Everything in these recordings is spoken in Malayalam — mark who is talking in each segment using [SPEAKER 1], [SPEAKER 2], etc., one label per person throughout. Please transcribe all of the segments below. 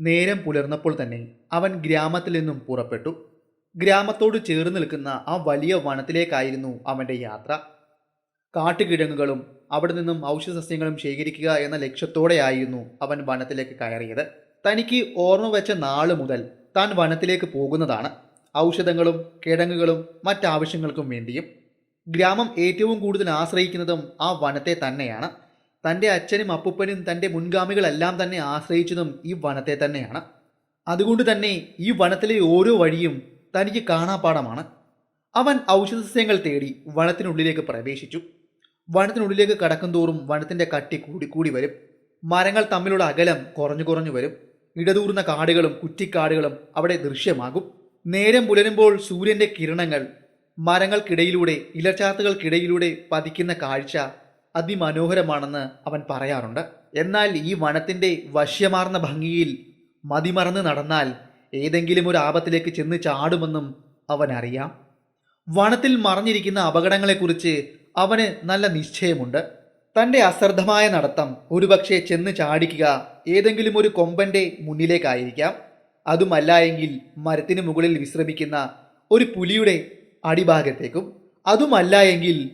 [SPEAKER 1] നേരം പുലർന്നപ്പോൾ തന്നെ അവൻ ഗ്രാമത്തിൽ നിന്നും പുറപ്പെട്ടു. ഗ്രാമത്തോട് ചേർന്ന് നിൽക്കുന്ന ആ വലിയ വനത്തിലേക്കായിരുന്നു അവന്റെ യാത്ര. കാട്ടുകിഴങ്ങുകളും അവിടെ നിന്നും ഔഷധസസ്യങ്ങളും ശേഖരിക്കുക എന്ന ലക്ഷ്യത്തോടെയായിരുന്നു അവൻ വനത്തിലേക്ക് കയറിയത്. തനിക്ക് ഓർമ്മ വെച്ച നാൾ മുതൽ താൻ വനത്തിലേക്ക് പോകുന്നതാണ്. ഔഷധങ്ങളും കിഴങ്ങുകളും മറ്റാവശ്യങ്ങൾക്കും വേണ്ടിയും. ഗ്രാമം ഏറ്റവും കൂടുതൽ ആശ്രയിക്കുന്നതും ആ വനത്തെ തന്നെയാണ്. തന്റെ അച്ഛനും അപ്പൂപ്പനും തന്റെ മുൻഗാമികളെല്ലാം തന്നെ ആശ്രയിച്ചതും ഈ വനത്തെ തന്നെയാണ്. അതുകൊണ്ട് തന്നെ ഈ വനത്തിലെ ഓരോ വഴിയും തനിക്ക് കാണാപ്പാടമാണ് അവൻ ഔഷധസസ്യങ്ങൾ തേടി വനത്തിനുള്ളിലേക്ക് പ്രവേശിച്ചു. വനത്തിനുള്ളിലേക്ക് കടക്കും തോറും വനത്തിന്റെ കട്ടി കൂടി കൂടി വരും. മരങ്ങൾ തമ്മിലുള്ള അകലം കുറഞ്ഞു കുറഞ്ഞു വരും. ഇടതൂർന്ന കാടുകളും കുറ്റിക്കാടുകളും അവിടെ ദൃശ്യമാകും. നേരം പുലരുമ്പോൾ സൂര്യന്റെ കിരണങ്ങൾ മരങ്ങൾക്കിടയിലൂടെ ഇലച്ചാത്തുകൾക്കിടയിലൂടെ പതിക്കുന്ന കാഴ്ച അതിമനോഹരമാണെന്ന് അവൻ പറയാറുണ്ട്. എന്നാൽ ഈ വനത്തിന്റെ വശ്യമാർന്ന ഭംഗിയിൽ മതിമറന്ന് നടന്നാൽ ഏതെങ്കിലും ഒരു ആപത്തിലേക്ക് ചെന്ന് ചാടുമെന്നും അവൻ അറിയാം വനത്തിൽ മറഞ്ഞിരിക്കുന്ന അപകടങ്ങളെക്കുറിച്ച് അവന് നല്ല നിശ്ചയമുണ്ട്. തന്റെ അശ്രദ്ധമായ നടത്തം ഒരുപക്ഷെ ചെന്ന് ചാടിക്കുക ഏതെങ്കിലും ഒരു കൊമ്പന്റെ മുന്നിലേക്കായിരിക്കാം. അതുമല്ല എങ്കിൽ മരത്തിന് മുകളിൽ വിശ്രമിക്കുന്ന ഒരു പുലിയുടെ അടിഭാഗത്തേക്കും. അതുമല്ല എങ്കിൽ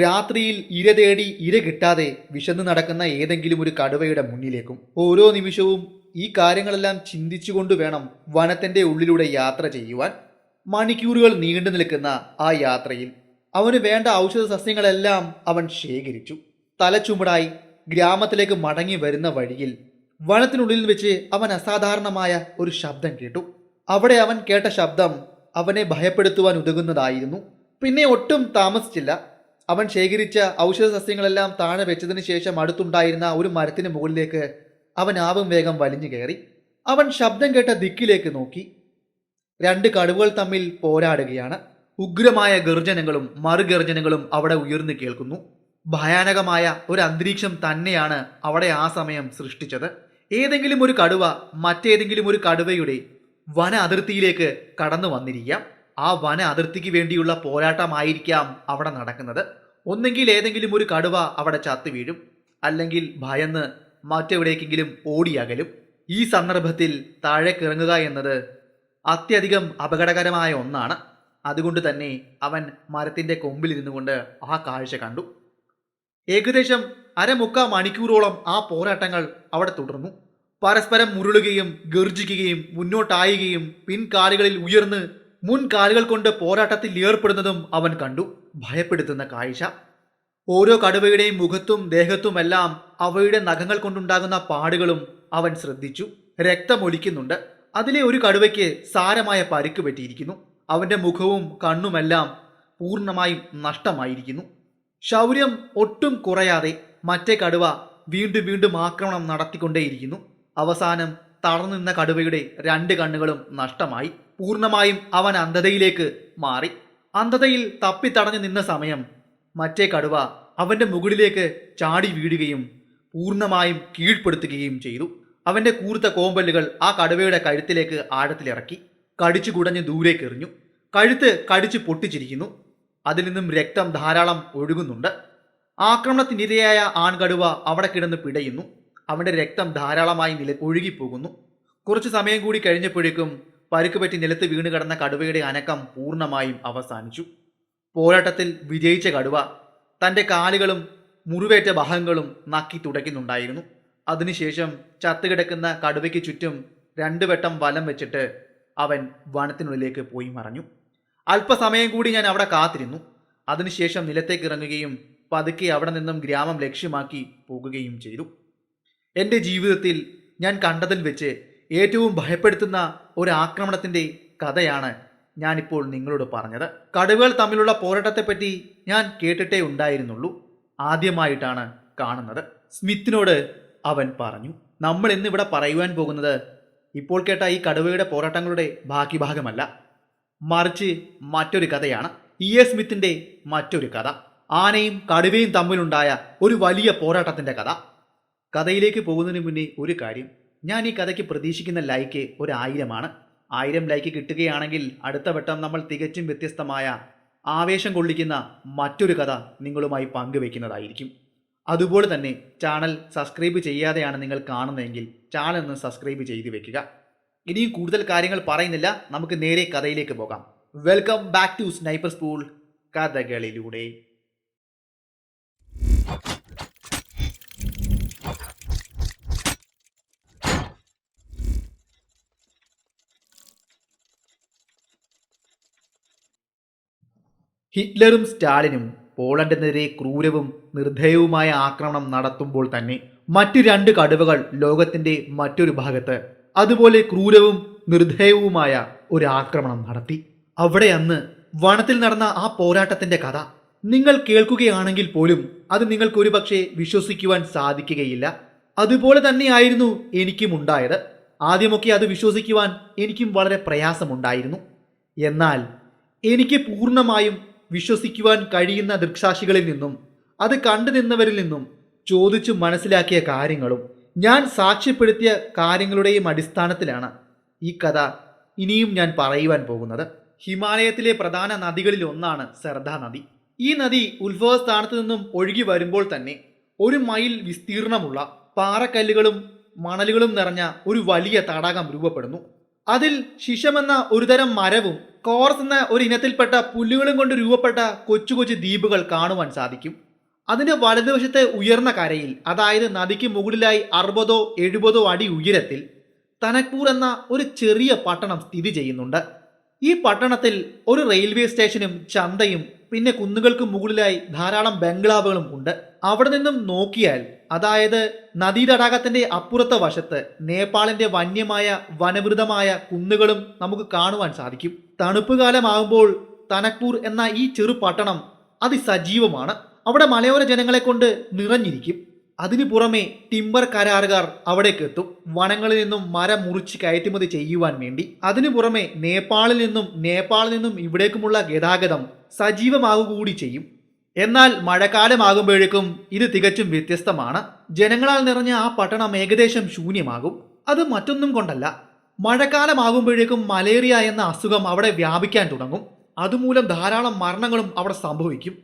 [SPEAKER 1] രാത്രിയിൽ ഇര തേടി ഇര കിട്ടാതെ വിശന്ന് നടക്കുന്ന ഏതെങ്കിലും ഒരു കടുവയുടെ മുന്നിലേക്കും. ഓരോ നിമിഷവും ഈ കാര്യങ്ങളെല്ലാം ചിന്തിച്ചുകൊണ്ട് വേണം വനത്തിന്റെ ഉള്ളിലൂടെ യാത്ര ചെയ്യുവാൻ. മണിക്കൂറുകൾ നീണ്ടു നിൽക്കുന്ന ആ യാത്രയിൽ അവന് വേണ്ട ഔഷധ സസ്യങ്ങളെല്ലാം അവൻ ശേഖരിച്ചു. തലച്ചുമടായി ഗ്രാമത്തിലേക്ക് മടങ്ങി വരുന്ന വഴിയിൽ വനത്തിനുള്ളിൽ വെച്ച് അവൻ അസാധാരണമായ ഒരു ശബ്ദം കേട്ടു. അവിടെ അവൻ കേട്ട ശബ്ദം അവനെ ഭയപ്പെടുത്തുവാൻ ഉതകുന്നതായിരുന്നു. പിന്നെ ഒട്ടും താമസിച്ചില്ല. അവൻ ശേഖരിച്ച ഔഷധ സസ്യങ്ങളെല്ലാം താഴെ വെച്ചതിന് ശേഷം അടുത്തുണ്ടായിരുന്ന ഒരു മരത്തിന് മുകളിലേക്ക് അവൻ ആവും വേഗം വലിഞ്ഞു കയറി. അവൻ ശബ്ദം കേട്ട ദിക്കിലേക്ക് നോക്കി. രണ്ട് കടുവകൾ തമ്മിൽ പോരാടുകയാണ്. ഉഗ്രമായ ഗർജനങ്ങളും മറുഗർജനങ്ങളും അവിടെ ഉയർന്നു കേൾക്കുന്നു. ഭയാനകമായ ഒരു അന്തരീക്ഷം തന്നെയാണ് അവിടെ ആ സമയം സൃഷ്ടിച്ചത്. ഏതെങ്കിലും ഒരു കടുവ മറ്റേതെങ്കിലും ഒരു കടുവയുടെ വന അതിർത്തിയിലേക്ക് കടന്നു വന്നിരിക്കാം. ആ വന അതിർത്തിക്ക് വേണ്ടിയുള്ള പോരാട്ടമായിരിക്കാം അവിടെ നടക്കുന്നത്. ഒന്നെങ്കിൽ ഏതെങ്കിലും ഒരു കടുവ അവിടെ ചത്തു വീഴും അല്ലെങ്കിൽ ഭയന്ന് മറ്റെവിടേക്കെങ്കിലും ഓടിയകലും ഈ സന്ദർഭത്തിൽ താഴേക്കിറങ്ങുക എന്നത് അത്യധികം അപകടകരമായ ഒന്നാണ്. അതുകൊണ്ട് തന്നെ അവൻ മരത്തിന്റെ കൊമ്പിലിരുന്നു കൊണ്ട് ആ കാഴ്ച കണ്ടു. ഏകദേശം അരമുക്കാ മണിക്കൂറോളം ആ പോരാട്ടങ്ങൾ അവിടെ തുടർന്നു. പരസ്പരം മുരളുകയും ഗർജിക്കുകയും മുന്നോട്ടായുകയും പിൻകാലുകളിൽ ഉയർന്ന് മുൻകാലുകൾ കൊണ്ട് പോരാട്ടത്തിൽ ഏർപ്പെടുന്നതും അവൻ കണ്ടു. ഭയപ്പെടുത്തുന്ന കാഴ്ച. ഓരോ കടുവയുടെയും മുഖത്തും ദേഹത്തുമെല്ലാം അവയുടെ നഖങ്ങൾ കൊണ്ടുണ്ടാകുന്ന പാടുകളും അവൻ ശ്രദ്ധിച്ചു. രക്തമൊലിക്കുന്നുണ്ട് അതിലെ ഒരു കടുവയ്ക്ക് സാരമായ പരിക്ക് പറ്റിയിരിക്കുന്നു. അവന്റെ മുഖവും കണ്ണുമെല്ലാം പൂർണമായും നഷ്ടമായിരിക്കുന്നു. ശൗര്യം ഒട്ടും കുറയാതെ മറ്റേ കടുവ വീണ്ടും വീണ്ടും ആക്രമണം നടത്തിക്കൊണ്ടേയിരിക്കുന്നു. അവസാനം തളർന്നു കടുവയുടെ രണ്ട് കണ്ണുകളും നഷ്ടമായി. പൂർണമായും അവൻ അന്ധതയിലേക്ക് മാറി. അന്ധതയിൽ തപ്പിത്തടഞ്ഞു നിന്ന സമയം മറ്റേ കടുവ അവന്റെ മുകളിലേക്ക് ചാടി വീഴുകയും പൂർണമായും കീഴ്പ്പെടുത്തുകയും ചെയ്തു. അവന്റെ കൂർത്ത കോമ്പല്ലുകൾ ആ കടുവയുടെ കഴുത്തിലേക്ക് ആഴത്തിലിറക്കി കടിച്ചു കുടഞ്ഞ് ദൂരേക്ക് എറിഞ്ഞു. കഴുത്ത് കടിച്ചു പൊട്ടിച്ചിരിക്കുന്നു. അതിൽ നിന്നും രക്തം ധാരാളം ഒഴുകുന്നുണ്ട്. ആക്രമണത്തിനിരയായ ആൺകടുവ അവിടെ കിടന്ന് പിടയുന്നു. അവന്റെ രക്തം ധാരാളമായി നില ഒഴുകിപ്പോകുന്നു. കുറച്ചു സമയം കൂടി കഴിഞ്ഞപ്പോഴേക്കും പരുക്ക് പറ്റി നിലത്ത് വീണ് കിടന്ന കടുവയുടെ അനക്കം പൂർണമായും അവസാനിച്ചു. പോരാട്ടത്തിൽ വിജയിച്ച കടുവ തന്റെ കാലുകളും മുറിവേറ്റ ഭാഗങ്ങളും നക്കി തുടയ്ക്കുന്നുണ്ടായിരുന്നു. അതിനുശേഷം ചത്തുകിടക്കുന്ന കടുവയ്ക്ക് ചുറ്റും രണ്ടു വട്ടം വലം വെച്ചിട്ട് അവൻ വനത്തിനുള്ളിലേക്ക് പോയി മറഞ്ഞു. അല്പസമയം കൂടി ഞാൻ അവിടെ കാത്തിരുന്നു. അതിനുശേഷം നിലത്തേക്ക് ഇറങ്ങുകയും പതുക്കെ അവിടെ നിന്നും ഗ്രാമം ലക്ഷ്യമാക്കി പോകുകയും ചെയ്തു. എന്റെ ജീവിതത്തിൽ ഞാൻ കണ്ടതിൽ വെച്ച് ഏറ്റവും ഭയപ്പെടുത്തുന്ന ഒരു ആക്രമണത്തിന്റെ കഥയാണ് ഞാനിപ്പോൾ നിങ്ങളോട് പറഞ്ഞത്. കടുവകൾ തമ്മിലുള്ള പോരാട്ടത്തെപ്പറ്റി ഞാൻ കേട്ടിട്ടേ ഉണ്ടായിരുന്നുള്ളൂ. ആദ്യമായിട്ടാണ് കാണുന്നത്. സ്മിത്തിനോട് അവൻ പറഞ്ഞു നമ്മൾ ഇന്നിവിടെ പറയുവാൻ പോകുന്നത് ഇപ്പോൾ കേട്ട ഈ കടുവയുടെ പോരാട്ടങ്ങളുടെ ബാക്കി ഭാഗമല്ല മറിച്ച് മറ്റൊരു കഥയാണ്. ഇ. എ സ്മിത്തിന്റെ മറ്റൊരു കഥ. ആനയും കടുവയും തമ്മിലുണ്ടായ ഒരു വലിയ പോരാട്ടത്തിന്റെ കഥ. കഥയിലേക്ക് പോകുന്നതിന് മുന്നേ ഒരു കാര്യം. ഞാൻ ഈ കഥയ്ക്ക് പ്രതീക്ഷിക്കുന്ന ലൈക്ക് ഒരു ആയിരമാണ് ആയിരം ലൈക്ക് കിട്ടുകയാണെങ്കിൽ അടുത്ത വട്ടം നമ്മൾ തികച്ചും വ്യത്യസ്തമായ ആവേശം കൊള്ളിക്കുന്ന മറ്റൊരു കഥ നിങ്ങളുമായി പങ്കുവെക്കുന്നതായിരിക്കും അതുപോലെ തന്നെ ചാനൽ സബ്സ്ക്രൈബ് ചെയ്യാതെയാണ് നിങ്ങൾ കാണുന്നതെങ്കിൽ ചാനൽ ഒന്ന് സബ്സ്ക്രൈബ് ചെയ്ത് വെക്കുക. ഇനിയും കൂടുതൽ കാര്യങ്ങൾ പറയുന്നില്ല. നമുക്ക് നേരെ കഥയിലേക്ക് പോകാം. Welcome back to sniper school കഥകളിലൂടെ. ഹിറ്റ്ലറും സ്റ്റാലിനും പോളണ്ടിനെതിരെ ക്രൂരവും നിർദ്ധയവുമായ ആക്രമണം നടത്തുമ്പോൾ തന്നെ മറ്റു രണ്ട് കടുവകൾ ലോകത്തിന്റെ മറ്റൊരു ഭാഗത്ത് അതുപോലെ ക്രൂരവും നിർദ്ധയവുമായ ഒരു ആക്രമണം നടത്തി. അവിടെ അന്ന് വനത്തിൽ നടന്ന ആ പോരാട്ടത്തിന്റെ കഥ നിങ്ങൾ കേൾക്കുകയാണെങ്കിൽ പോലും അത് നിങ്ങൾക്ക് ഒരുപക്ഷെ വിശ്വസിക്കുവാൻ സാധിക്കുകയില്ല. അതുപോലെ തന്നെയായിരുന്നു എനിക്കും ഉണ്ടായത്. ആദ്യമൊക്കെ അത് വിശ്വസിക്കുവാൻ എനിക്കും വളരെ പ്രയാസമുണ്ടായിരുന്നു. എന്നാൽ എനിക്ക് പൂർണമായും വിശ്വസിക്കുവാൻ കഴിയുന്ന ദൃക്സാക്ഷികളിൽ നിന്നും അത് കണ്ടു നിന്നവരിൽ നിന്നും ചോദിച്ചു മനസ്സിലാക്കിയ കാര്യങ്ങളും ഞാൻ സാക്ഷ്യപ്പെടുത്തിയ കാര്യങ്ങളുടെയും അടിസ്ഥാനത്തിലാണ് ഈ കഥ ഇനിയും ഞാൻ പറയുവാൻ പോകുന്നത്. ഹിമാലയത്തിലെ പ്രധാന നദികളിൽ ഒന്നാണ് സർദ നദി. ഈ നദി ഉത്ഭവസ്ഥാനത്ത് നിന്നും ഒഴുകി വരുമ്പോൾ തന്നെ ഒരു മൈൽ വിസ്തീർണമുള്ള പാറക്കല്ലുകളും മണലുകളും നിറഞ്ഞ ഒരു വലിയ തടാകം രൂപപ്പെടുന്നു. അതിൽ ശിഷമെന്ന ഒരുതരം മരവും കോർസ് എന്ന ഒരു ഇനത്തിൽപ്പെട്ട പുല്ലുകളും കൊണ്ട് രൂപപ്പെട്ട കൊച്ചു കൊച്ചു ദ്വീപുകൾ കാണുവാൻ സാധിക്കും. അതിന്റെ വലതുവശത്തെ ഉയർന്ന കരയിൽ അതായത് നദിക്ക് മുകളിലായി അറുപതോ എഴുപതോ അടി ഉയരത്തിൽ തനക്പൂർ എന്ന ഒരു ചെറിയ പട്ടണം സ്ഥിതി ചെയ്യുന്നുണ്ട്. ഈ പട്ടണത്തിൽ ഒരു റെയിൽവേ സ്റ്റേഷനും ചന്തയും പിന്നെ കുന്നുകൾക്ക് മുകളിലായി ധാരാളം ബംഗ്ലാവുകളും ഉണ്ട്. അവിടെ നിന്നും നോക്കിയാൽ അതായത് നദീതടാകത്തിന്റെ അപ്പുറത്തെ വശത്ത് നേപ്പാളിന്റെ വന്യമായ വനവൃതമായ കുന്നുകളും നമുക്ക് കാണുവാൻ സാധിക്കും. തണുപ്പ് കാലമാകുമ്പോൾ തനക്പൂർ എന്ന ഈ ചെറു പട്ടണം അതിസജീവമാണ്. അവിടെ മലയോര ജനങ്ങളെ കൊണ്ട് നിറഞ്ഞിരിക്കും. അതിനു പുറമെ ടിമ്പർ കരാറുകാർ അവിടേക്ക് എത്തും. വനങ്ങളിൽ നിന്നും മരം മുറിച്ച് കയറ്റുമതി ചെയ്യുവാൻ വേണ്ടി. അതിനു പുറമെ നേപ്പാളിൽ നിന്നും നേപ്പാളിൽ നിന്നും ഇവിടേക്കുമുള്ള ഗതാഗതം സജീവമാകുകൂടി ചെയ്യും. എന്നാൽ മഴക്കാലമാകുമ്പോഴേക്കും ഇത് തികച്ചും വ്യത്യസ്തമാണ്. ജനങ്ങളാൽ നിറഞ്ഞ ആ പട്ടണം ഏകദേശം ശൂന്യമാകും. അത് മറ്റൊന്നും കൊണ്ടല്ല. മഴക്കാലമാകുമ്പോഴേക്കും മലേറിയ എന്ന അസുഖം അവിടെ വ്യാപിക്കാൻ തുടങ്ങും. അതുമൂലം ധാരാളം മരണങ്ങളും അവിടെ സംഭവിക്കും.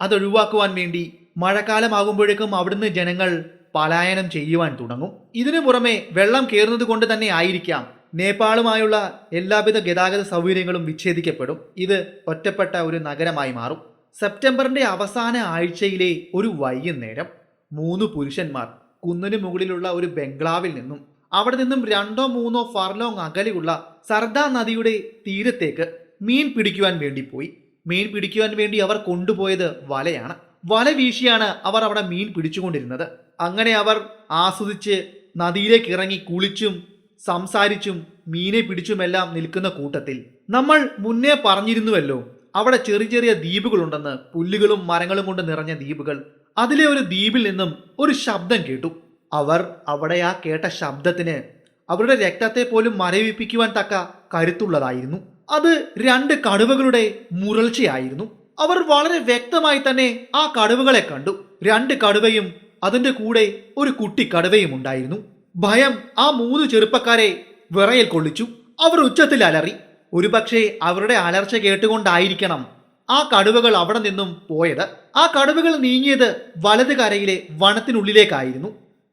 [SPEAKER 1] അതൊഴിവാക്കുവാൻ വേണ്ടി മഴക്കാലമാകുമ്പോഴേക്കും അവിടുന്ന് ജനങ്ങൾ പലായനം ചെയ്യുവാൻ തുടങ്ങും. ഇതിനു പുറമെ വെള്ളം കയറുന്നത് കൊണ്ട് തന്നെ ആയിരിക്കാം. നേപ്പാളുമായുള്ള എല്ലാവിധ ഗതാഗത സൗകര്യങ്ങളും വിച്ഛേദിക്കപ്പെടും. ഇത് ഒറ്റപ്പെട്ട ഒരു നഗരമായി മാറും. സെപ്റ്റംബറിന്റെ അവസാന ആഴ്ചയിലെ ഒരു വൈകുന്നേരം മൂന്ന് പുരുഷന്മാർ കുന്നിന് മുകളിലുള്ള ഒരു ബംഗ്ലാവിൽ നിന്നും അവിടെ നിന്നും രണ്ടോ മൂന്നോ ഫർലോങ് അകലെയുള്ള സർദാ നദിയുടെ തീരത്തേക്ക് മീൻ പിടിക്കുവാൻ വേണ്ടി പോയി. മീൻ പിടിക്കുവാൻ വേണ്ടി അവർ കൊണ്ടുപോയത് വലയാണ്. വല വീശിയാണ് അവർ അവിടെ മീൻ പിടിച്ചുകൊണ്ടിരുന്നത്. അങ്ങനെ അവർ ആസ്വദിച്ച് നദിയിലേക്ക് ഇറങ്ങി കുളിച്ചും സംസാരിച്ചും മീനെ പിടിച്ചുമെല്ലാം നിൽക്കുന്ന കൂട്ടത്തിൽ. നമ്മൾ മുന്നേ പറഞ്ഞിരുന്നുവല്ലോ അവിടെ ചെറിയ ചെറിയ ദ്വീപുകളുണ്ടെന്ന് പുല്ലുകളും മരങ്ങളും കൊണ്ട് നിറഞ്ഞ ദ്വീപുകൾ. അതിലെ ഒരു ദ്വീപിൽ നിന്നും ഒരു ശബ്ദം കേട്ടു. അവർ അവിടെ ആ കേട്ട ശബ്ദത്തിന് അവരുടെ രക്തത്തെ പോലും മരവിപ്പിക്കുവാൻ തക്ക കരുത്തുള്ളതായിരുന്നു. അത് രണ്ട് കടുവകളുടെ മുരൾച്ചയായിരുന്നു. അവർ വളരെ വ്യക്തമായി തന്നെ ആ കടുവകളെ കണ്ടു. രണ്ട് കടുവയും അതിന്റെ കൂടെ ഒരു കുട്ടി കടുവയും ഉണ്ടായിരുന്നു. ഭയം ആ മൂന്ന് ചെറുപ്പക്കാരെ വിറയിൽ കൊള്ളിച്ചു. അവർ ഉച്ചത്തിൽ അലറി. ഒരുപക്ഷെ അവരുടെ അലർച്ച കേട്ടുകൊണ്ടായിരിക്കണം ആ കടുവകൾ അവിടെ നിന്നും പോയത്. ആ കടുവകൾ നീങ്ങിയത് വലത് കരയിലെ വനത്തിനുള്ളിലേക്കായിരുന്നു.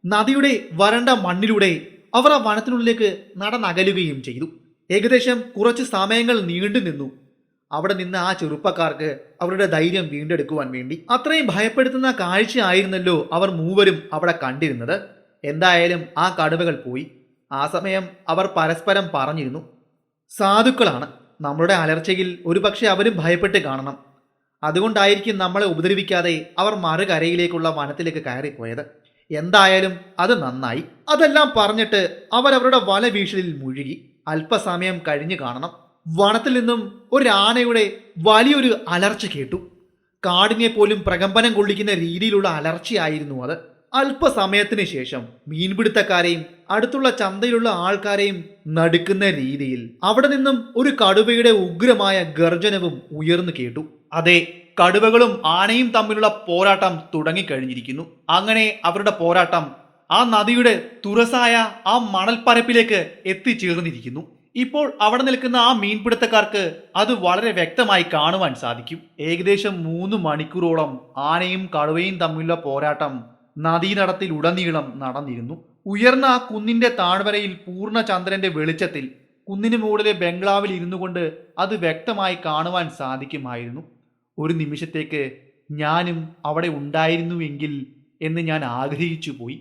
[SPEAKER 1] നദിയുടെ വരണ്ട മണ്ണിലൂടെ അവർ ആ വനത്തിനുള്ളിലേക്ക് നടന്നകലുകയും ചെയ്തു. ഏകദേശം കുറച്ച് സമയങ്ങൾ നീണ്ടു നിന്നു അവിടെ നിന്ന് ആ ചെറുപ്പക്കാർക്ക് അവരുടെ ധൈര്യം വീണ്ടെടുക്കുവാൻ വേണ്ടി. അത്രയും ഭയപ്പെടുത്തുന്ന കാഴ്ചയായിരുന്നല്ലോ അവർ മൂവരും അവിടെ കണ്ടിരുന്നത്. എന്തായാലും ആ കടുവകൾ പോയി. ആ സമയം അവർ പരസ്പരം പറഞ്ഞിരുന്നു. സാധുക്കളാണ്. നമ്മളുടെ അലർച്ചയിൽ ഒരുപക്ഷെ അവരും ഭയപ്പെട്ട് കാണണം. അതുകൊണ്ടായിരിക്കും നമ്മളെ ഉപദ്രവിക്കാതെ അവർ മറുകരയിലേക്കുള്ള വനത്തിലേക്ക് കയറിപ്പോയത്. എന്തായാലും അത് നന്നായി. അതെല്ലാം പറഞ്ഞിട്ട് അവരവരുടെ വല വീശലിൽ മുഴുകി. അല്പസമയം കഴിഞ്ഞു കാണണം. വനത്തിൽ നിന്നും ഒരു ആനയുടെ വലിയൊരു അലർച്ച കേട്ടു. കാടിനെ പോലും പ്രകമ്പനം കൊള്ളിക്കുന്ന രീതിയിലുള്ള അലർച്ചയായിരുന്നു അത്. അല്പസമയത്തിന് ശേഷം മീൻപിടുത്തക്കാരെയും അടുത്തുള്ള ചന്തയിലുള്ള ആൾക്കാരെയും നടുക്കുന്ന രീതിയിൽ അവിടെ നിന്നും ഒരു കടുവയുടെ ഉഗ്രമായ ഗർജനവും ഉയർന്നു കേട്ടു. അതെ കടുവകളും ആനയും തമ്മിലുള്ള പോരാട്ടം തുടങ്ങിക്കഴിഞ്ഞിരിക്കുന്നു. അങ്ങനെ അവരുടെ പോരാട്ടം ആ നദിയുടെ തുറസായ ആ മണൽപ്പരപ്പിലേക്ക് എത്തിച്ചേർന്നിരിക്കുന്നു. ഇപ്പോൾ അവിടെ നിൽക്കുന്ന ആ മീൻപിടുത്തക്കാർക്ക് അത് വളരെ വ്യക്തമായി കാണുവാൻ സാധിക്കും. ഏകദേശം മൂന്ന് മണിക്കൂറോളം ആനയും കടുവയും തമ്മിലുള്ള പോരാട്ടം നദീനടത്തിൽ ഉടനീളം നടന്നിരുന്നു. ഉയർന്ന ആ കുന്നിന്റെ താഴ്വരയിൽ പൂർണ ചന്ദ്രന്റെ വെളിച്ചത്തിൽ കുന്നിന് മുകളിലെ ബംഗ്ലാവിൽ ഇരുന്നു കൊണ്ട് അത് വ്യക്തമായി കാണുവാൻ സാധിക്കുമായിരുന്നു. ഒരു നിമിഷത്തേക്ക് ഞാനും അവിടെ ഉണ്ടായിരുന്നുവെങ്കിൽ എന്ന് ഞാൻ ആഗ്രഹിച്ചു പോയി.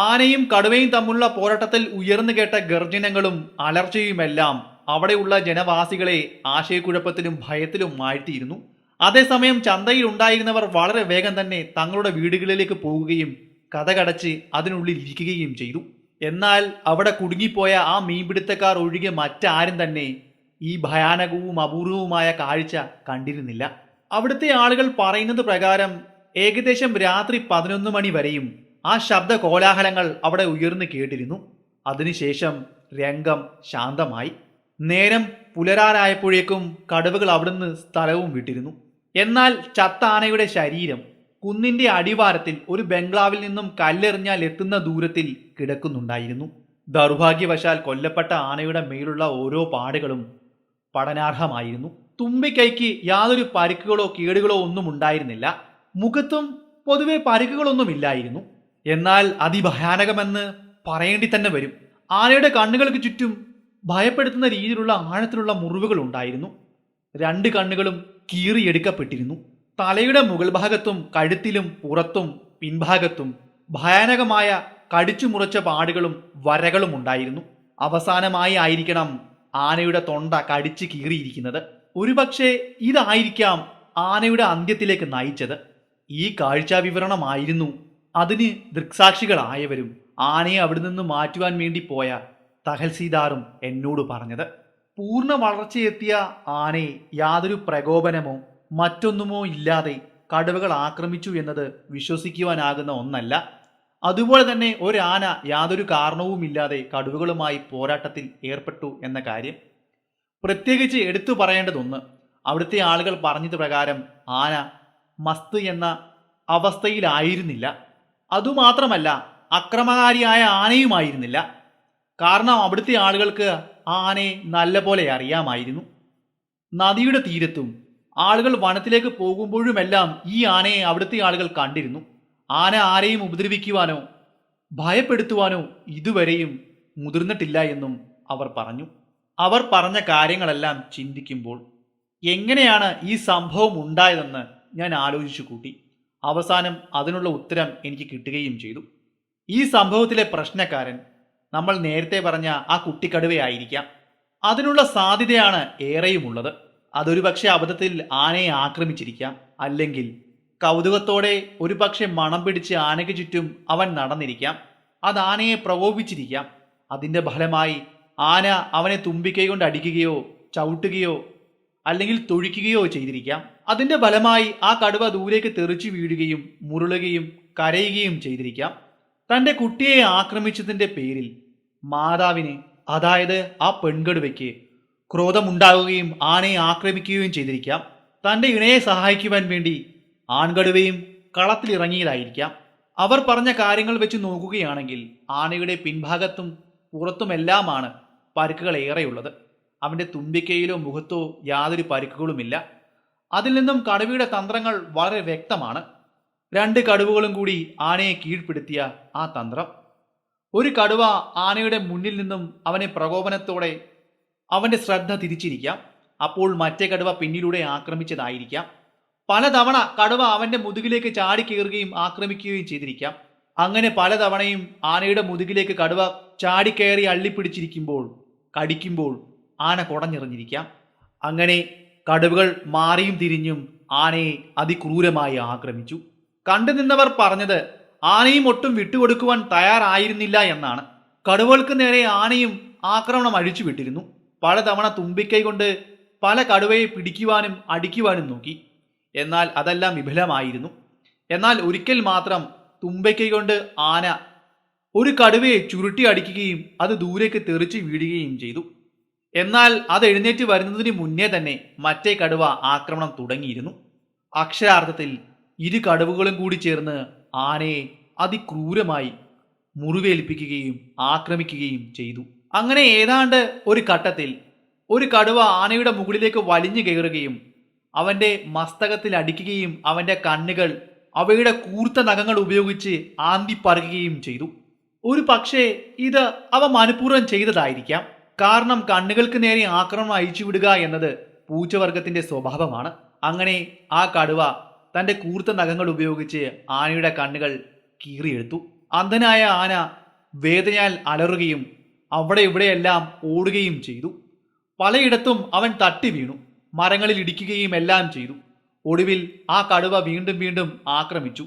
[SPEAKER 1] ആനയും കടുവയും തമ്മിലുള്ള പോരാട്ടത്തിൽ ഉയർന്നു കേട്ട ഗർജനങ്ങളും അലർച്ചയുമെല്ലാം അവിടെയുള്ള ജനവാസികളെ ആശയക്കുഴപ്പത്തിലും ഭയത്തിലും മാറ്റിയിരുന്നു. അതേസമയം ചന്തയിൽ ഉണ്ടായിരുന്നവർ വളരെ വേഗം തന്നെ തങ്ങളുടെ വീടുകളിലേക്ക് പോകുകയും കഥകടച്ച് അതിനുള്ളിൽ ഇരിക്കുകയും ചെയ്തു. എന്നാൽ അവിടെ കുടുങ്ങിപ്പോയ ആ മീൻപിടുത്തക്കാർ ഒഴികെ മറ്റാരും തന്നെ ഈ ഭയാനകവും അപൂർവവുമായ കാഴ്ച കണ്ടിരുന്നില്ല. അവിടുത്തെ ആളുകൾ പറയുന്നത് പ്രകാരം ഏകദേശം രാത്രി പതിനൊന്ന് മണി വരെയും ആ ശബ്ദ കോലാഹലങ്ങൾ അവിടെ ഉയർന്നു കേട്ടിരുന്നു. അതിനുശേഷം രംഗം ശാന്തമായി. നേരം പുലരാറായപ്പോഴേക്കും കടുവകൾ അവിടുന്ന് സ്ഥലവും വിട്ടിരുന്നു. എന്നാൽ ചത്ത ആനയുടെ ശരീരം കുന്നിന്റെ അടിവാരത്തിൽ ഒരു ബംഗ്ലാവിൽ നിന്നും കല്ലെറിഞ്ഞാൽ എത്തുന്ന ദൂരത്തിൽ കിടക്കുന്നുണ്ടായിരുന്നു. ദൗർഭാഗ്യവശാൽ കൊല്ലപ്പെട്ട ആനയുടെ മേലുള്ള ഓരോ പാടുകളും പഠനാർഹമായിരുന്നു. തുമ്പിക്കൈക്ക് യാതൊരു പരിക്കുകളോ കേടുകളോ ഒന്നും ഉണ്ടായിരുന്നില്ല. മുഖത്തും പൊതുവെ പരിക്കുകളൊന്നുമില്ലായിരുന്നു എന്നാൽ അതിഭയാനകമെന്ന് പറയേണ്ടി തന്നെ വരും. ആനയുടെ കണ്ണുകൾക്ക് ചുറ്റും ഭയപ്പെടുത്തുന്ന രീതിയിലുള്ള ആഴത്തിലുള്ള മുറിവുകൾ ഉണ്ടായിരുന്നു രണ്ട് കണ്ണുകളും കീറിയെടുക്കപ്പെട്ടിരുന്നു. തലയുടെ മുകൾ ഭാഗത്തും കഴുത്തിലും പുറത്തും പിൻഭാഗത്തും ഭയാനകമായ കടിച്ചു മുറിച്ച പാടുകളും വരകളും ഉണ്ടായിരുന്നു. അവസാനമായി ആയിരിക്കണം ആനയുടെ തൊണ്ട കടിച്ചു കീറിയിരിക്കുന്നത്. ഒരുപക്ഷെ ഇതായിരിക്കാം ആനയുടെ അന്ത്യത്തിലേക്ക് നയിച്ചത്. ഈ കാഴ്ചാ വിവരണമായിരുന്നു അതിന് ദൃക്സാക്ഷികളായവരും ആനയെ അവിടെ നിന്ന് മാറ്റുവാൻ വേണ്ടി പോയ തഹൽസീദാറും എന്നോട് പറഞ്ഞത്. പൂർണ വളർച്ചയെത്തിയ ആനയെ യാതൊരു പ്രകോപനമോ മറ്റൊന്നുമോ ഇല്ലാതെ കടുവകൾ ആക്രമിച്ചു എന്നത് വിശ്വസിക്കുവാനാകുന്ന ഒന്നല്ല. അതുപോലെ തന്നെ ഒരാന യാതൊരു കാരണവുമില്ലാതെ കടുവകളുമായി പോരാട്ടത്തിൽ ഏർപ്പെട്ടു എന്ന കാര്യം. പ്രത്യേകിച്ച് എടുത്തു പറയേണ്ടതൊന്ന് അവിടുത്തെ ആളുകൾ പറഞ്ഞത് പ്രകാരം ആന മസ്ത് എന്ന അവസ്ഥയിലായിരുന്നില്ല. അതുമാത്രമല്ല അക്രമകാരിയായ ആനയുമായിരുന്നില്ല. കാരണം അവിടുത്തെ ആളുകൾക്ക് ആ ആനയെ നല്ലപോലെ അറിയാമായിരുന്നു. നദിയുടെ തീരത്തും ആളുകൾ വനത്തിലേക്ക് പോകുമ്പോഴുമെല്ലാം ഈ ആനയെ അവിടുത്തെ ആളുകൾ കണ്ടിരുന്നു. ആന ആരെയും ഉപദ്രവിക്കുവാനോ ഭയപ്പെടുത്തുവാനോ ഇതുവരെയും മുതിർന്നിട്ടില്ല എന്നും അവർ പറഞ്ഞു. അവർ പറഞ്ഞ കാര്യങ്ങളെല്ലാം ചിന്തിക്കുമ്പോൾ എങ്ങനെയാണ് ഈ സംഭവം ഉണ്ടായതെന്ന് ഞാൻ ആലോചിച്ചു കൂട്ടി. അവസാനം അതിനുള്ള ഉത്തരം എനിക്ക് കിട്ടുകയും ചെയ്തു. ഈ സംഭവത്തിലെ പ്രശ്നക്കാരൻ നമ്മൾ നേരത്തെ പറഞ്ഞ ആ കുട്ടിക്കടുവയായിരിക്കാം. അതിനുള്ള സാധ്യതയാണ് ഏറെയുമുള്ളത്. അതൊരു പക്ഷേ അബദ്ധത്തിൽ ആനയെ ആക്രമിച്ചിരിക്കാം. അല്ലെങ്കിൽ കൗതുകത്തോടെ ഒരു പക്ഷെ മണം പിടിച്ച് ആനയ്ക്ക് ചുറ്റും അവൻ നടന്നിരിക്കാം. അത് ആനയെ പ്രകോപിച്ചിരിക്കാം അതിന്റെ ഫലമായി ആന അവനെ തുമ്പിക്കൈ കൊണ്ട് അടിക്കുകയോ ചവിട്ടുകയോ അല്ലെങ്കിൽ തൊഴിക്കുകയോ ചെയ്തിരിക്കാം. അതിന്റെ ഫലമായി ആ കടുവ ദൂരേക്ക് തെറിച്ചു വീഴുകയും മുരുളുകയും കരയുകയും ചെയ്തിരിക്കാം. തന്റെ കുട്ടിയെ ആക്രമിച്ചതിന്റെ പേരിൽ മാതാവിന് അതായത് ആ പെൺകടുവയ്ക്ക് ക്രോധമുണ്ടാകുകയും ആനയെ ആക്രമിക്കുകയും ചെയ്തിരിക്കാം. തന്റെ ഇണയെ സഹായിക്കുവാൻ വേണ്ടി ആൺകടുവയും കളത്തിലിറങ്ങിയതായിരിക്കാം. അവർ പറഞ്ഞ കാര്യങ്ങൾ വെച്ച് നോക്കുകയാണെങ്കിൽ ആനയുടെ പിൻഭാഗത്തും പുറത്തുമെല്ലാമാണ് പരുക്കുകൾ ഏറെയുള്ളത് അവന്റെ തുമ്പിക്കയിലോ മുഖത്തോ യാതൊരു പരുക്കുകളുമില്ല. അതിൽ നിന്നും കടുവയുടെ തന്ത്രങ്ങൾ വളരെ വ്യക്തമാണ്. രണ്ട് കടുവകളും കൂടി ആനയെ കീഴ്പ്പെടുത്തിയ ആ തന്ത്രം. ഒരു കടുവ ആനയുടെ മുന്നിൽ നിന്നും അവനെ പ്രകോപനത്തോടെ അവന്റെ ശ്രദ്ധ തിരിച്ചിരിക്കാം. അപ്പോൾ മറ്റേ കടുവ പിന്നിലൂടെ ആക്രമിച്ചതായിരിക്കാം. പലതവണ കടുവ അവന്റെ മുതുകിലേക്ക് ചാടിക്കയറുകയും ആക്രമിക്കുകയും ചെയ്തിരിക്കാം. അങ്ങനെ പലതവണയും ആനയുടെ മുതുകിലേക്ക് കടുവ ചാടിക്കയറി അള്ളിപ്പിടിച്ചിരിക്കുമ്പോൾ കടിക്കുമ്പോൾ ആന കുടഞ്ഞിറഞ്ഞിരിക്കാം. അങ്ങനെ കടുവകൾ മാറിയും തിരിഞ്ഞും ആനയെ അതിക്രൂരമായി ആക്രമിച്ചു. കണ്ടു നിന്നവർ പറഞ്ഞത് ആനയും ഒട്ടും വിട്ടുകൊടുക്കുവാൻ തയ്യാറായിരുന്നില്ല എന്നാണ്. കടുവകൾക്ക് നേരെ ആനയും ആക്രമണം അഴിച്ചു വിട്ടിരുന്നു പലതവണ തുമ്പിക്കൈ കൊണ്ട് പല കടുവയെ പിടിക്കുവാനും അടിക്കുവാനും നോക്കി. എന്നാൽ അതെല്ലാം വിഫലമായിരുന്നു. എന്നാൽ ഒരിക്കൽ മാത്രം തുമ്പയ്ക്കൈ കൊണ്ട് ആന ഒരു കടുവയെ ചുരുട്ടി അടിക്കുകയും അത് ദൂരേക്ക് തെറിച്ച് വീഴുകയും ചെയ്തു. എന്നാൽ അത് എഴുന്നേറ്റ് വരുന്നതിന് മുന്നേ തന്നെ മറ്റേ കടുവ ആക്രമണം തുടങ്ങിയിരുന്നു. അക്ഷരാർത്ഥത്തിൽ ഇരു കടുവകളും കൂടി ചേർന്ന് ആനയെ അതിക്രൂരമായി മുറിവേൽപ്പിക്കുകയും ആക്രമിക്കുകയും ചെയ്തു. അങ്ങനെ ഏതാണ്ട് ഒരു ഘട്ടത്തിൽ ഒരു കടുവ ആനയുടെ മുകളിലേക്ക് വലിഞ്ഞു കയറുകയും അവന്റെ മസ്തകത്തിൽ അടിക്കുകയും അവന്റെ കണ്ണുകൾ അവയുടെ കൂർത്ത നഖങ്ങൾ ഉപയോഗിച്ച് ആന്തിപ്പറുകയും ചെയ്തു. ഒരു പക്ഷേ ഇത് അവ മനഃപൂർവം ചെയ്തതായിരിക്കാം. കാരണം കണ്ണുകൾക്ക് നേരെ ആക്രമണം അയച്ചുവിടുക എന്നത് പൂച്ചവർഗത്തിന്റെ സ്വഭാവമാണ്. അങ്ങനെ ആ കടുവ തന്റെ കൂർത്ത നഖങ്ങൾ ഉപയോഗിച്ച് ആനയുടെ കണ്ണുകൾ കീറിയെടുത്തു. അന്ധനായ ആന വേദനയാൽ അലറുകയും അവിടെ ഇവിടെയെല്ലാം ഓടുകയും ചെയ്തു. പലയിടത്തും അവൻ തട്ടി വീണു. മരങ്ങളിൽ ഇടിക്കുകയും എല്ലാം ചെയ്തു. ഒടുവിൽ ആ കടുവ വീണ്ടും വീണ്ടും ആക്രമിച്ചു.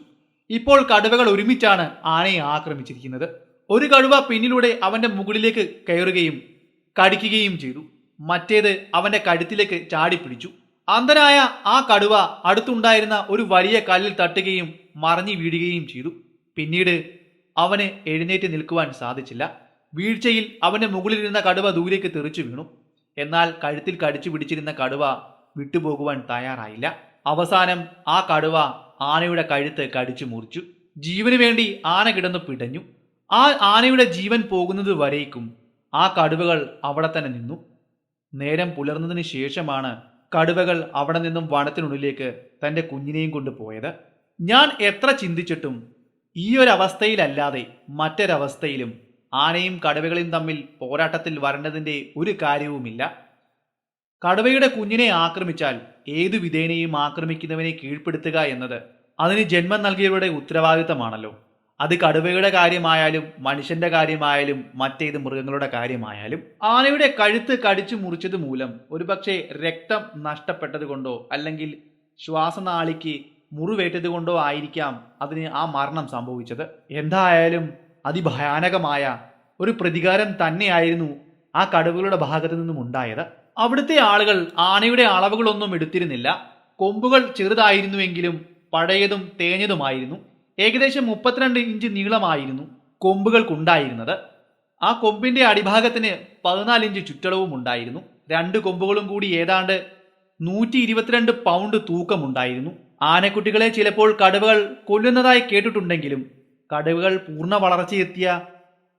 [SPEAKER 1] ഇപ്പോൾ കടുവകൾ ഒരുമിച്ചാണ് ആനയെ ആക്രമിച്ചിരിക്കുന്നത്. ഒരു കടുവ പിന്നിലൂടെ അവന്റെ മുകളിലേക്ക് കയറുകയും കടിക്കുകയും ചെയ്തു. മറ്റേത് അവന്റെ കഴുത്തിലേക്ക് ചാടിപ്പിടിച്ചു. അന്ധനായ ആ കടുവ അടുത്തുണ്ടായിരുന്ന ഒരു വലിയ കല്ലിൽ തട്ടുകയും മറിഞ്ഞു വീഴുകയും ചെയ്തു. പിന്നീട് അവന് എഴുന്നേറ്റ് നിൽക്കുവാൻ സാധിച്ചില്ല. വീഴ്ചയിൽ അവന്റെ മുകളിലിരുന്ന കടുവ ദൂരേക്ക് തെറിച്ചു വീണു. എന്നാൽ കഴുത്തിൽ കടിച്ചു പിടിച്ചിരുന്ന കടുവ വിട്ടുപോകുവാൻ തയ്യാറായില്ല. അവസാനം ആ കടുവ ആനയുടെ കഴുത്ത് കടിച്ചു മുറിച്ചു. ജീവന് വേണ്ടി ആന കിടന്നു പിടഞ്ഞു. ആ ആനയുടെ ജീവൻ പോകുന്നത് വരേക്കും ആ കടുവകൾ അവിടെ തന്നെ നിന്നു. നേരം പുലർന്നതിന് ശേഷമാണ് കടുവകൾ അവിടെ നിന്നും വനത്തിനുള്ളിലേക്ക് തന്റെ കുഞ്ഞിനെയും കൊണ്ട് പോയത്. ഞാൻ എത്ര ചിന്തിച്ചിട്ടും ഈ ഒരു അവസ്ഥയിലല്ലാതെ മറ്റൊരവസ്ഥയിലും ആനയും കടുവകളും തമ്മിൽ പോരാട്ടത്തിൽ വരേണ്ടതിന്റെ ഒരു കാര്യവുമില്ല. കടുവയുടെ കുഞ്ഞിനെ ആക്രമിച്ചാൽ ഏതു വിധേനയും ആക്രമിക്കുന്നവനെ കീഴ്പ്പെടുത്തുക എന്നത് അതിന് ജന്മം നൽകിയവരുടെ ഉത്തരവാദിത്തമാണല്ലോ. അത് കടുവയുടെ കാര്യമായാലും മനുഷ്യന്റെ കാര്യമായാലും മറ്റേത് മൃഗങ്ങളുടെ കാര്യമായാലും ആനയുടെ കഴുത്ത് കടിച്ചു മുറിച്ചത് മൂലം ഒരുപക്ഷെ രക്തം നഷ്ടപ്പെട്ടത് കൊണ്ടോ അല്ലെങ്കിൽ ശ്വാസനാളിക്ക് മുറിവേറ്റത് കൊണ്ടോ ആയിരിക്കാം അതിന് ആ മരണം സംഭവിച്ചത്. എന്തായാലും അതിഭയാനകമായ ഒരു പ്രതികാരം തന്നെയായിരുന്നു ആ കടുവകളുടെ ഭാഗത്തു നിന്നും ഉണ്ടായത്. അവിടുത്തെ ആളുകൾ ആനയുടെ അളവുകളൊന്നും എടുത്തിരുന്നില്ല. കൊമ്പുകൾ ചെറുതായിരുന്നുവെങ്കിലും പഴയതും തേഞ്ഞതുമായിരുന്നു. ഏകദേശം മുപ്പത്തിരണ്ട് ഇഞ്ച് നീളമായിരുന്നു കൊമ്പുകൾക്കുണ്ടായിരുന്നത്. ആ കൊമ്പിന്റെ അടിഭാഗത്തിന് പതിനാല് ഇഞ്ച് ചുറ്റളവും ഉണ്ടായിരുന്നു. രണ്ട് കൊമ്പുകളും കൂടി ഏതാണ്ട് നൂറ്റി ഇരുപത്തിരണ്ട് പൗണ്ട് തൂക്കമുണ്ടായിരുന്നു. ആനക്കുട്ടികളെ ചിലപ്പോൾ കടുവകൾ കൊല്ലുന്നതായി കേട്ടിട്ടുണ്ടെങ്കിലും കടുവകൾ പൂർണ വളർച്ചയെത്തിയ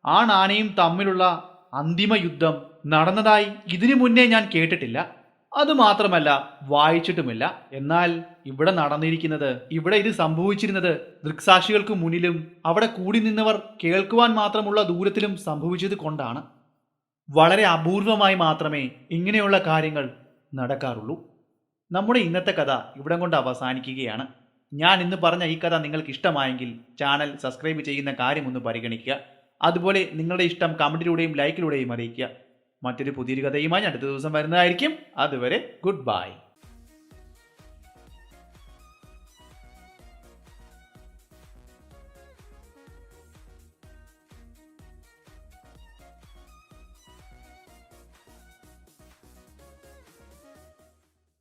[SPEAKER 1] ആണാനയും തമ്മിലുള്ള അന്തിമ യുദ്ധം നടന്നതായി ഇതിനു മുന്നേ ഞാൻ കേട്ടിട്ടില്ല. അതുമാത്രമല്ല വായിച്ചിട്ടുമില്ല. എന്നാൽ ഇവിടെ നടന്നിരിക്കുന്നത് ഇവിടെ ഇത് സംഭവിച്ചിരുന്നത് ദൃക്സാക്ഷികൾക്ക് മുന്നിലും അവിടെ കൂടി നിന്നവർ കേൾക്കുവാൻ മാത്രമുള്ള ദൂരത്തിലും സംഭവിച്ചത് കൊണ്ടാണ്. വളരെ അപൂർവമായി മാത്രമേ ഇങ്ങനെയുള്ള കാര്യങ്ങൾ നടക്കാറുള്ളൂ. നമ്മുടെ ഇന്നത്തെ കഥ ഇവിടം കൊണ്ട് അവസാനിക്കുകയാണ്. ഞാൻ ഇന്ന് പറഞ്ഞ ഈ കഥ നിങ്ങൾക്ക് ഇഷ്ടമായെങ്കിൽ ചാനൽ സബ്സ്ക്രൈബ് ചെയ്യുന്ന കാര്യം ഒന്ന് പരിഗണിക്കുക. അതുപോലെ നിങ്ങളുടെ ഇഷ്ടം കമന്റിലൂടെയും ലൈക്കിലൂടെയും അറിയിക്കുക. മറ്റൊരു പുതിയൊരു കഥയുമായി അടുത്ത ദിവസം വരുന്നതായിരിക്കും. അതുവരെ ഗുഡ് ബൈ.